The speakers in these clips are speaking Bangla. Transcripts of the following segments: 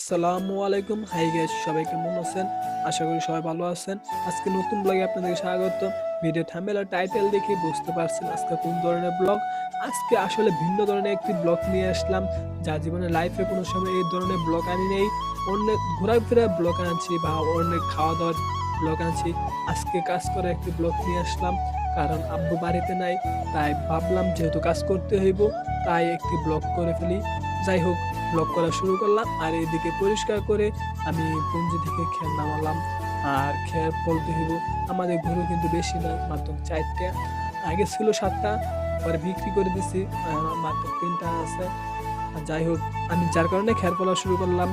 আসসালামু আলাইকুম। হাই গাইস সবাই কেমন আছেন? আশা করি সবাই ভালো আছেন। আজকে নতুন ব্লগে আপনাদেরকে স্বাগত। ভিডিও আর টাইটেল দেখে বুঝতে পারছেন আজকে কোন ধরনের ব্লগ আজকে আসলে ভিন্ন ধরনের একটি ব্লগ নিয়ে আসলাম। যা জীবনে লাইফে কোনো সময় এই ধরনের ব্লগ আনি নেই। অনেক ঘোরাফেরা ব্লগ আনছি বা অনেক খাওয়া দাওয়ার ব্লগ আনছি। আজকে কাজ করে একটি ব্লগ নিয়ে আসলাম। কারণ আব্বু বাড়িতে নাই, তাই ভাবলাম যেহেতু কাজ করতে হইব, তাই একটি ব্লগ করে ফেলি। যাই হোক ব্লগ করা শুরু করলাম, আর এদিকে পরিষ্কার করে আমি পুঞ্জি থেকে খেয়ে নামালাম আর খেয়ে বলতে হইব, আমাদের গরু কিন্তু বেশি না মাত্র চারটে। আগে ছিল সাতটা, পরে বিক্রি করে দিছি মাত্র তিনটা আছে। যাই হোক, আমি যার কারণে খেয়ার ফলা শুরু করলাম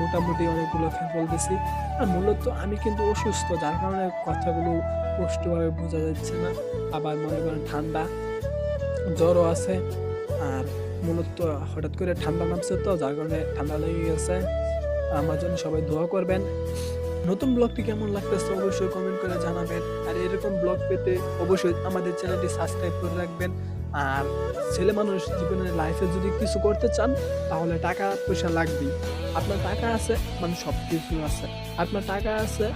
মোটামুটি অনেকগুলো খেয়ার ফল দিছি। আর মূলত আমি কিন্তু অসুস্থ, যার কারণে কথাগুলো স্পষ্টভাবে বোঝা যাচ্ছে না। আবার মনে করেন ঠান্ডা, জ্বরও আছে, আর মূলত হঠাৎ করে ঠান্ডা নামছে তো, যার কারণে ঠান্ডা লেগে গেছে। আমার জন্য সবাই দোয়া করবেন। নতুন ব্লগটি কেমন লাগতেছে অবশ্যই কমেন্ট করে জানাবেন। আর এরকম ব্লগ পেতে অবশ্যই আমাদের চ্যানেলটি সাবস্ক্রাইব করে রাখবেন। আর ছেলে মানুষ জীবনের লাইফে যদি কিছু করতে চান, তাহলে টাকা পয়সা লাগবেই। আপনার টাকা আছে মানে সব কিছু আছে। আপনার টাকা আছে,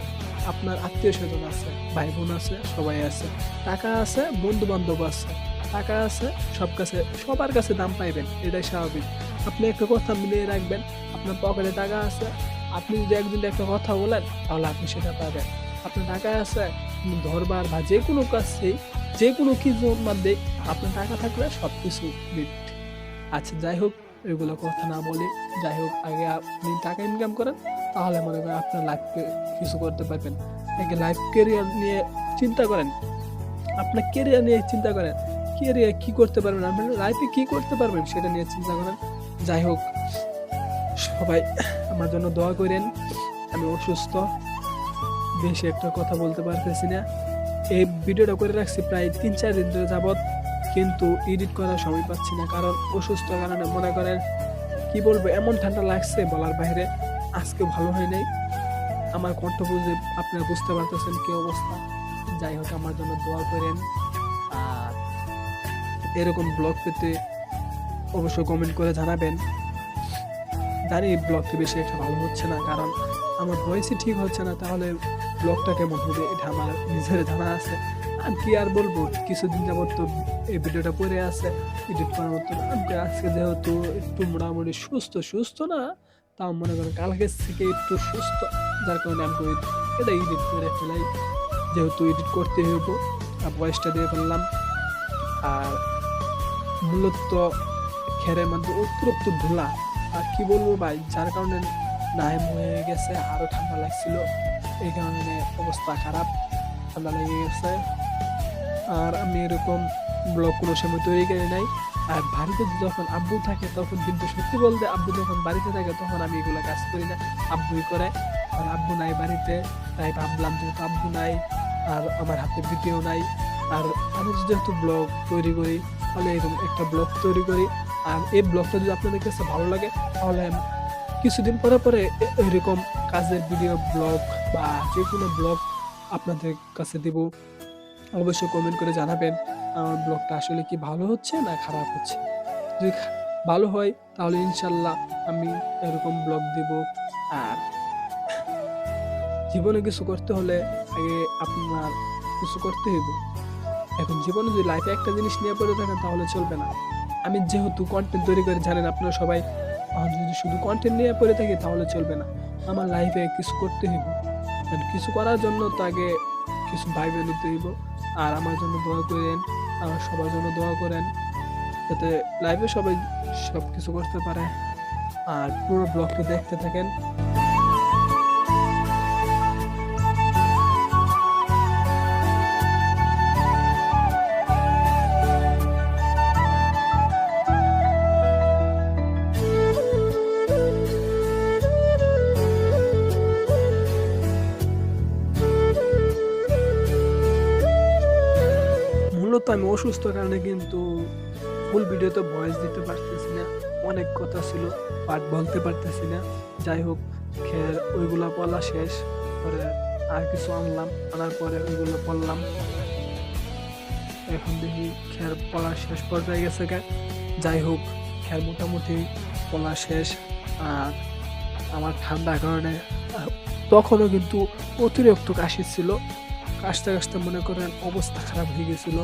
আপনার আত্মীয় স্বজন আছে ভাই বোন আছে, সবাই আছে। টাকা আছে বন্ধু বান্ধব আছে। টাকা আছে, সব কাছে, সবার কাছে দাম পাইবেন, এটাই স্বাভাবিক। আপনি একটা কথা মিলিয়ে রাখবেন, আপনার পকেটে টাকা আছে, আপনি যদি একদিন একটা কথা বলেন, তাহলে আপনি সেটা পাবেন। আপনার টাকা আছে ধরবার বা যে কোনো কাজেই যে কোনো কিছুর মধ্যে আপনার টাকা থাকলে সব কিছু আচ্ছা যাই হোক, এগুলো কথা না বলি, যাই হোক, আগে আপনি টাকা ইনকাম করেন, তাহলে মনে করেন আপনার লাইফকে কিছু করতে পারবেন। আগে লাইফ কেরিয়ার নিয়ে চিন্তা করেন। আপনার কেরিয়ার নিয়ে চিন্তা করেন। কেরিয়ার কি করতে পারবেন? আপনার লাইফে কি করতে পারবেন সেটা নিয়ে চিন্তা করেন। যাই হোক, সবাই আমার জন্য দোয়া করেন, আমি অসুস্থ। বেশি একটা কথা বলতে পারতেছি না। এই ভিডিওটা করে রাখছি প্রায় তিন চার দিন ধরে যাবৎ, কিন্তু এডিট করার সময় পাচ্ছি না, কারণ অসুস্থ কারণে মনে করেন, কি বলব, এমন ঠান্ডা লাগছে বলার বাইরে। আজকে ভালো হয় নাই। আমার কণ্ঠ বুঝে আপনারা বুঝতে পারতেছেন কি অবস্থা। যাই হোক, আমার জন্য দোয়া করেন। এরকম ব্লগ পেতে অবশ্যই কমেন্ট করে জানাবেন। জানি ব্লগটি বেশি একটা ভালো হচ্ছে না, কারণ আমার ভয়েসই ঠিক হচ্ছে না, তাহলে ব্লগটা কেমন হবে? এটা আমার নিজের জানা আছে। আর কি আর বলব? কিছুদিন যাবত তো এই ভিডিওটা পরে আছে এডিট করার মতো। আজকে যেহেতু একটু মোটামুটি সুস্থ সুস্থ না, তাও মনে করেন কালকে থেকে একটু সুস্থ, যার কারণে আমি এটা এডিট করে ফেলাই। যেহেতু এডিট করতে হইব, আর ভয়েসটা দিয়ে ফেললাম। আর মূলত খেরের মধ্যে অতিরিক্ত ধুলা। আর কি বলব ভাই, যার কারণে নাইম হয়ে গেছে, আরও ঠান্ডা লাগছিল। এই কারণে অবস্থা খারাপ, ঠান্ডা লেগে গেছে। আর আমি এরকম ব্লগ কোনো সময় তৈরি করি নাই। আর বাড়িতে যখন আব্বু থাকে, তখন কিন্তু সত্যি বলতে আব্বু যখন বাড়িতে থাকে, তখন আমি এগুলো কাজ করি না। আব্বুই করে, আর আব্বু নাই বাড়িতে, তাই ভাবলাম যেহেতু আব্বু নাই, আর আমার হাতে ভিডিও নাই। আর আমি যেহেতু ব্লগ তৈরি করি তাহলে এরকম একটা ব্লগ তৈরি করি। আর এই ব্লগটা যদি আপনাদের কাছে ভালো লাগে, তাহলে কিছুদিন পরে পরে এরকম কাজের ভিডিও ব্লগ বা যে কোনো ব্লগ আপনাদের কাছে দিব। অবশ্যই কমেন্ট করে জানাবেন, আমার ব্লগটা আসলে কি ভালো হচ্ছে না খারাপ হচ্ছে। যদি ভালো হয়, তাহলে ইনশাল্লাহ আমি এরকম ব্লগ দিব। আর জীবনে কিছু করতে হলে আগে আপনার কিছু করতে হইব। এখন জীবনে যদি লাইফে একটা জিনিস নিয়ে পড়ে থাকেন, তাহলে চলবে না। আমি যেহেতু কন্টেন্ট তৈরি করে, জানেন আপনারা সবাই, আর যদি শুধু কন্টেন্ট নিয়ে পড়ে থাকি, তাহলে চলবে না। আমার লাইফে কিছু করতে হইব। আর কিছু করার জন্য তাকে কিছু ভাইবে নিতে হইব। আর আমার জন্য দোয়া করেন আমার সবার জন্য দোয়া করেন, যাতে লাইফে সবাই সব কিছু করতে পারে। আর পুরো ব্লগটা দেখতে থাকেন। মূলত আমি অসুস্থ কারণে কিন্তু ফুল ভিডিওতে ভয়েস দিতে পারতেছি না। অনেক কথা ছিল, পাঠ বলতে পারতেছি না। যাই হোক, খের, ওইগুলা পড়া শেষ। পরে আর কিছু আনলাম, আনার পরে ওইগুলো পড়লাম এখন দেখি খের পড়া শেষ পর্যায়ে গেছে যাই হোক, খের মোটামুটি পড়া শেষ। আর আমার ঠান্ডার কারণে তখনও কিন্তু অতিরিক্ত কাশি ছিল। কাশতে কাশতে মনে করেন অবস্থা খারাপ হয়ে গেছিল।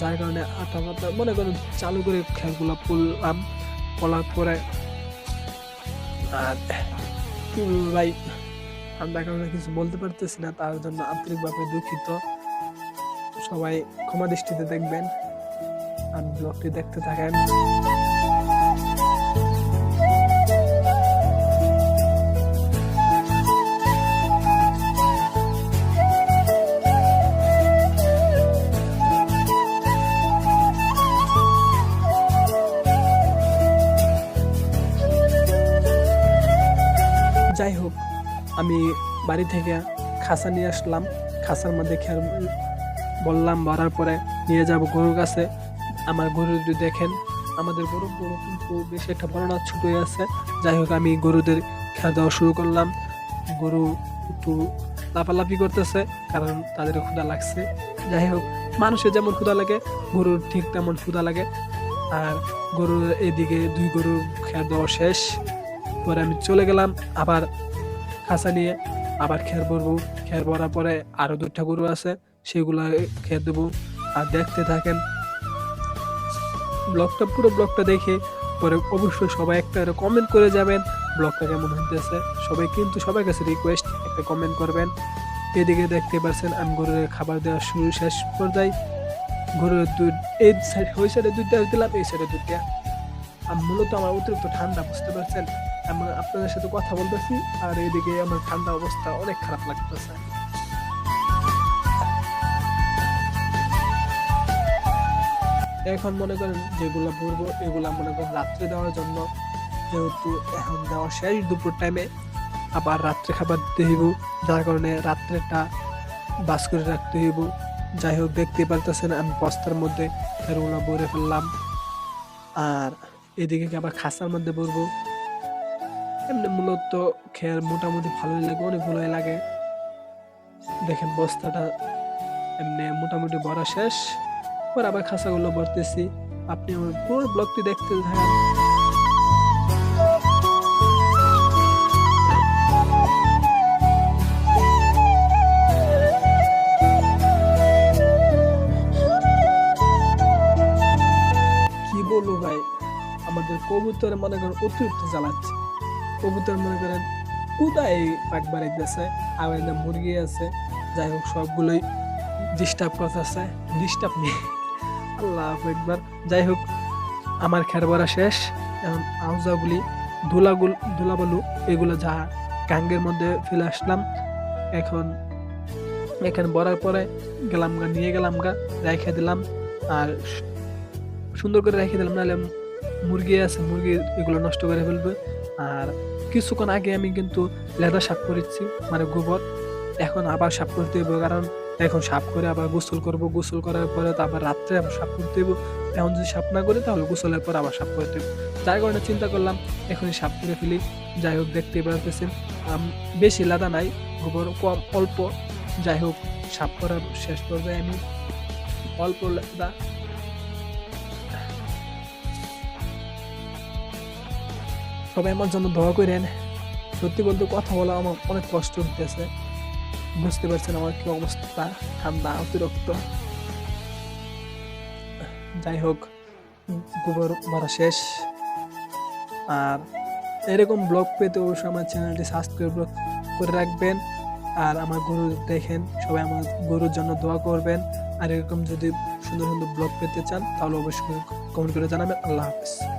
যার কারণে আটা মাথা মনে করেন চালু করে খেলগুলো পড়লাম পড়ার পরে আর কি ভাই ঠান্ডার কারণে কিছু বলতে পারতেছি না, তার জন্য আন্তরিকভাবে দুঃখিত। সবাই ক্ষমা দৃষ্টিতে দেখবেন, আর ব্লগটি দেখতে থাকেন। যাই হোক আমি বাড়ি থেকে খাসা নিয়ে আসলাম। খাসার মধ্যে খেয়াল বললাম ভরার পরে নিয়ে যাব গরুর কাছে। আমার গরু যদি দেখেন, আমাদের গরু গরু কিন্তু বেশি একটা বড় না আছে। যাই হোক আমি গরুদের খেয়া দেওয়া শুরু করলাম। গরু একটু লাফালাফি করতেছে, কারণ তাদের ক্ষুধা লাগছে। যাই হোক মানুষের যেমন ক্ষুধা লাগে, গরুর ঠিক তেমন ক্ষুধা লাগে। আর গরুর এদিকে দুই গরু খেয়া দেওয়া শেষ। পরে আমি চলে গেলাম, আবার খাঁচা নিয়ে আবার খের ভরবো। খের ভরার পরে আরও দুটা গরু আছে, সেগুলো খেয়ে দেবো। আর দেখতে থাকেন, ব্লগটা, পুরো ব্লগটা দেখে পরে অবশ্যই সবাই একটা কমেন্ট করে যাবেন, ব্লগটা কেমন হইতেছে। সবাই কিন্তু সবার কাছে রিকোয়েস্ট একটা কমেন্ট করবেন। এদিকে দেখতে পাচ্ছেন আমি গরুর খাবার দেওয়া শুরু শেষ পর্যায়ে গরুর দুধ, এই সাইড ওই সাইডে দুধটা দিলাম, এই সাইডে দুধটা আর মূলত আমার অতিরিক্ত ঠান্ডা, বুঝতে পারছেন? আমি আপনাদের সাথে কথা বলতেছি, আর এদিকে আমার ঠান্ডা অবস্থা অনেক খারাপ লাগতেছে। এখন মনে করেন যেগুলো বলব এগুলা মনে করেন রাত্রে দেওয়ার জন্য। যেহেতু এখন দেওয়া শেষ দুপুর টাইমে আবার রাত্রে খাবার দিতে হইব, যার কারণে রাত্রেটা বাস করে রাখতে হইব। যাই হোক, দেখতে পারতেছেন আমি বস্তার মধ্যে ফেরগুলো ভরে ফেললাম। আর এদিকে আবার খাসার মধ্যে ভরবো এমনি মূলত খেয়াল মোটামুটি ভালোই লাগে, অনেক ভালোই লাগে। দেখেন বস্তাটা এমনি মোটামুটি ভরা শেষ। পর আবার খাসাগুলো ভরতেছি। আপনি আমার পুরো ব্লগটি দেখতে থাকেন। কি বলব ভাই? আমাদের কবুতর মনে করেন অতিরিক্ত জ্বালাচ্ছে। কবুতর মনে করেন কোথায় পাক বাড়াইতেছে আর এখানে মুরগি আছে, যাই হোক সবগুলোই ডিস্টার্ব করতেছে ডিস্টার্ব নেই। আল্লাহ একবার যাই হোক, আমার খের ভরা শেষ। এখন আউজাগুলি ধুলাগুল, ধুলাবালু, এগুলো যা গাঙ্গের মধ্যে ফেলে আসলাম। এখন এখানে ভরার পরে গেলাম গা, নিয়ে গেলাম গা, রেখে দিলাম। আর সুন্দর করে রেখে দিলাম, নাহলে মুরগি আছে, মুরগি এগুলো নষ্ট করে ফেলবে। আর কিছুক্ষণ আগে আমি কিন্তু লেদা সাফ করেছি মানে গোবর। এখন আবার সাফ করতে হবে কারণ এখন সাফ করে আবার গোসল করব। গোসল করার পরে তো আবার রাত্রে আবার সাফ করতে হবে এখন যদি সাফ না করি তাহলে গোসলের পর আবার সাফ করতে হবে যার কারণে চিন্তা করলাম, এখনই সাফ করে ফেলি। যাই হোক দেখতে পারতেছেন বেশি লাদা নাই, গোবর কম, অল্প। যাই হোক, সাফ করার শেষ পর্যায়ে আমি অল্প লাদা সবাই আমার জন্য দোয়া করেন। সত্যি বলতে কথা বলা আমার অনেক কষ্ট হতেছে বুঝতে পারছেন আমার কি অবস্থা? ঠান্ডা, অতিরিক্ত। যাই হোক গোবর ভরা শেষ। আর এরকম ব্লগ পেতে অবশ্যই আমার চ্যানেলটি সাবস্ক্রাইব করে রাখবেন। আর আমার গরু দেখেন, সবাই আমার গরুর জন্য দোয়া করবেন। আর এরকম যদি সুন্দর সুন্দর ব্লগ পেতে চান, তাহলে অবশ্যই কমেন্ট করে জানাবেন। আল্লাহ হাফেজ।